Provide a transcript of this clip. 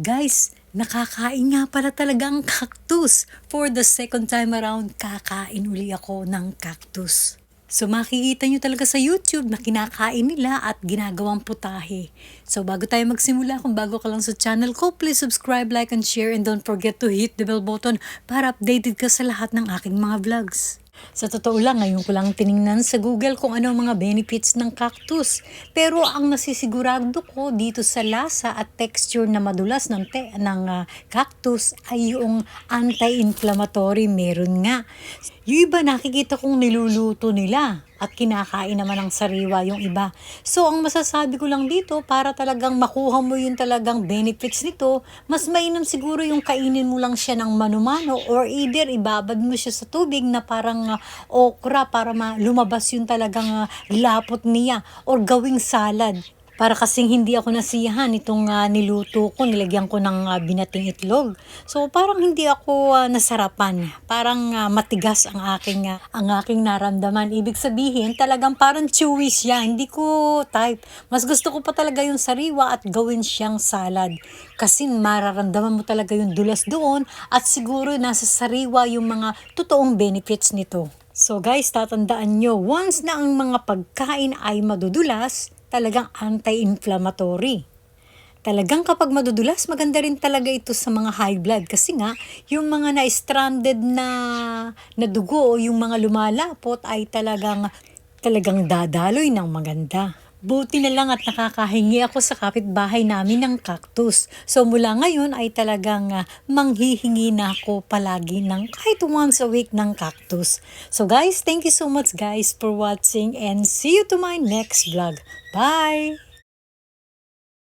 Guys, nakakain nga pala talaga ang cactus. For the second time around, kakain uli ako ng cactus. So makikita nyo talaga sa YouTube na kinakain nila at ginagawang putahe. So bago tayo magsimula, kung bago ka lang sa channel ko, please subscribe, like, and share, and don't forget to hit the bell button para updated ka sa lahat ng aking mga vlogs. Sa totoo lang, ngayon ko lang tiningnan sa Google kung ano ang mga benefits ng cactus. Pero ang nasisigurado ko dito sa lasa at texture na madulas ng, te- ng ah, cactus ay yung anti-inflammatory meron nga. Yung iba nakikita kong niluluto nila at kinakain naman ng sariwa yung iba. So ang masasabi ko lang dito para talagang makuha mo yung talagang benefits nito, mas mainam siguro yung kainin mo lang siya ng manumano or either ibabad mo siya sa tubig na parang ah, okra para ma- lumabas yung talagang ah, lapot niya or gawing salad. Para kasing hindi ako nasiyahan itong ah, niluto ko, nilagyan ko ng ah, binating itlog. So parang hindi ako ah, nasarapan. Parang ah, matigas ang aking ah, ang aking naramdaman. Ibig sabihin, talagang parang chewy siya. Hindi ko type. Mas gusto ko pa talaga yung sariwa at gawin siyang salad. Kasi mararamdaman mo talaga yung dulas doon at siguro nasa sariwa yung mga totoong benefits nito. So guys, tatandaan nyo, once na ang mga pagkain ay madudulas, talagang anti-inflammatory. Talagang kapag madudulas, maganda rin talaga ito sa mga high blood kasi nga yung mga na-stranded na, na dugo o yung mga lumalapot ay talagang talagang dadaloy ng maganda. Buti na lang at nakakahingi ako sa kapitbahay namin ng cactus. So mula ngayon ay talagang ah, manghihingi na ako palagi ng kahit once a week ng cactus. So guys, thank you so much guys for watching and see you to my next vlog. Bye!